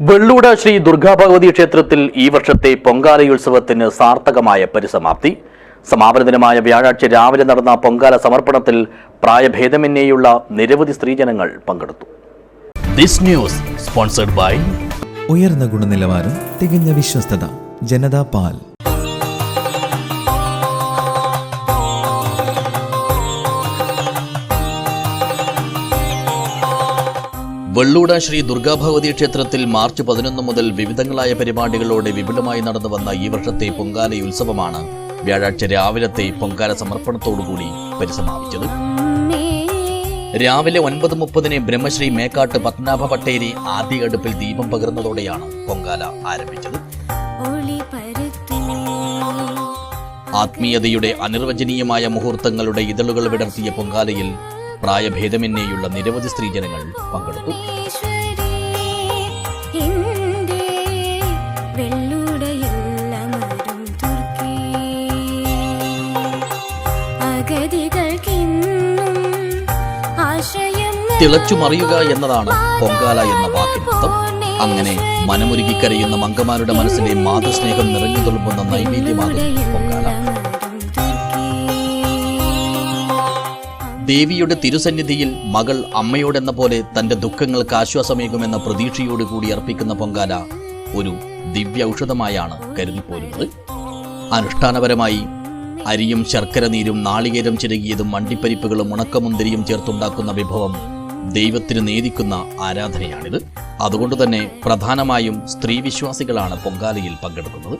വെള്ളൂട ശ്രീ ദുർഗാഭഗവതി ക്ഷേത്രത്തിൽ ഈ വർഷത്തെ പൊങ്കാലയുത്സവത്തിന് സാർത്ഥകമായ പരിസമാപ്തി. സമാപന ദിനമായ വ്യാഴാഴ്ച രാവിലെ നടന്ന പൊങ്കാല സമർപ്പണത്തിൽ പ്രായഭേദമന്യേയുള്ള നിരവധി സ്ത്രീജനങ്ങൾ പങ്കെടുത്തു. ദിസ് ന്യൂസ് സ്പോൺസർഡ് ബൈ ഉയർന്ന ഗുണനിലവാരം തികഞ്ഞ വിശ്വസ്തത ജനതാ പാൽ. വെള്ളൂട ശ്രീ ദുർഗാഭഗവതി ക്ഷേത്രത്തിൽ മാർച്ച് പതിനൊന്ന് മുതൽ വിവിധങ്ങളായ പരിപാടികളോടെ വിപുലമായി നടന്നു വന്ന ഈ വർഷത്തെ പൊങ്കാല ഉത്സവമാണ് വ്യാഴാഴ്ച രാവിലത്തെ പൊങ്കാല സമർപ്പണത്തോടുകൂടി പരിസമാപിച്ചത്. രാവിലെ ഒൻപത് മുപ്പതിന് ബ്രഹ്മശ്രീ മേക്കാട്ട് പത്മനാഭ പട്ടേരി ആദ്യ അടുപ്പിൽ ദീപം പകർന്നതോടെയാണ് പൊങ്കാല ആരംഭിച്ചത്. ആത്മീയതയുടെ അനിർവചനീയമായ മുഹൂർത്തങ്ങളുടെ ഇതളുകൾ വിടർത്തിയ പൊങ്കാലയിൽ പ്രായഭേദമന്യേയുള്ള നിരവധി സ്ത്രീജനങ്ങൾ പങ്കെടുത്തു. തിളച്ചു മറിയുക എന്നതാണ് പൊങ്കാല എന്ന വാക്കിനർത്ഥം. അങ്ങനെ മനമുരുകിക്കരയുന്ന മംഗമാരുടെ മനസ്സിലെ മാതൃസ്നേഹം നിറഞ്ഞു തുളുമ്പുന്ന നൈവേദ്യമാകും പൊങ്കാല. ദേവിയുടെ തിരുസന്നിധിയിൽ മകൾ അമ്മയോടെന്ന പോലെ തന്റെ ദുഃഖങ്ങൾക്ക് ആശ്വാസമേകുമെന്ന പ്രതീക്ഷയോടുകൂടി അർപ്പിക്കുന്ന പൊങ്കാല ഒരു ദിവ്യ ഔഷധമായാണ് കരുതിപ്പോരുന്നത് അനുഷ്ഠാനപരമായി അരിയും ശർക്കര നീരും നാളികേരം ചിരകിയതും മണ്ടിപ്പരിപ്പുകളും ഉണക്കമുന്തിരിയും ചേർത്തുണ്ടാക്കുന്ന വിഭവം ദൈവത്തിന് നേദിക്കുന്ന ആരാധനയാണിത്. അതുകൊണ്ട് തന്നെ പ്രധാനമായും സ്ത്രീ വിശ്വാസികളാണ് പൊങ്കാലയിൽ പങ്കെടുക്കുന്നത്.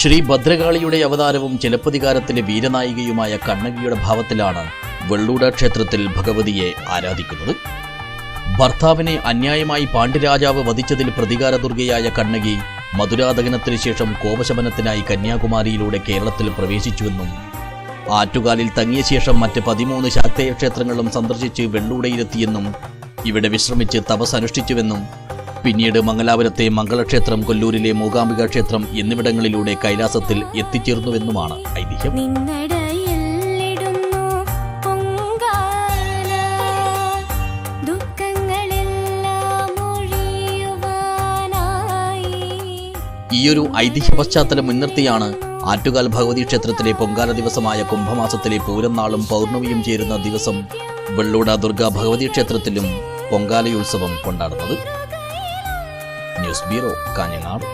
ശ്രീ ഭദ്രകാളിയുടെ അവതാരവും ചിലപ്പതികാരത്തിലെ വീരനായികയുമായ കണ്ണകിയുടെ ഭാവത്തിലാണ് വെള്ളൂട ക്ഷേത്രത്തിൽ ഭഗവതിയെ ആരാധിക്കുന്നത്? ഭർത്താവിനെ അന്യായമായി പാണ്ഡ്യരാജാവ് വധിച്ചതിൽ പ്രതികാരദുർഗയായ കണ്ണകി മധുരാദകനത്തിനു ശേഷം കോപശമനത്തിനായി കന്യാകുമാരിയിലൂടെ കേരളത്തിൽ പ്രവേശിച്ചുവെന്നും ആറ്റുകാലിൽ തങ്ങിയ ശേഷം മറ്റ് പതിമൂന്ന് ശാക്തേയ ക്ഷേത്രങ്ങളും സന്ദർശിച്ച് വെള്ളൂടയിലെത്തിയെന്നും ഇവിടെ വിശ്രമിച്ച് തപസ് അനുഷ്ഠിച്ചുവെന്നും പിന്നീട് മംഗലാപുരത്തെ മംഗളക്ഷേത്രം കൊല്ലൂരിലെ മൂകാംബിക ക്ഷേത്രം എന്നിവിടങ്ങളിലൂടെ കൈലാസത്തിൽ എത്തിച്ചേർന്നുവെന്നുമാണ് ഐതിഹ്യം. ഈയൊരു ഐതിഹ്യ പശ്ചാത്തലം മുൻനിർത്തിയാണ് ആറ്റുകാൽ ഭഗവതി ക്ഷേത്രത്തിലെ പൊങ്കാല ദിവസമായ കുംഭമാസത്തിലെ പൂരം നാളും പൗർണമിയും ചേരുന്ന ദിവസം വെള്ളൂട ദുർഗാ ഭഗവതി ക്ഷേത്രത്തിലും പൊങ്കാലയുത്സവം കൊണ്ടാടുന്നത്. News bureau Kanhangad.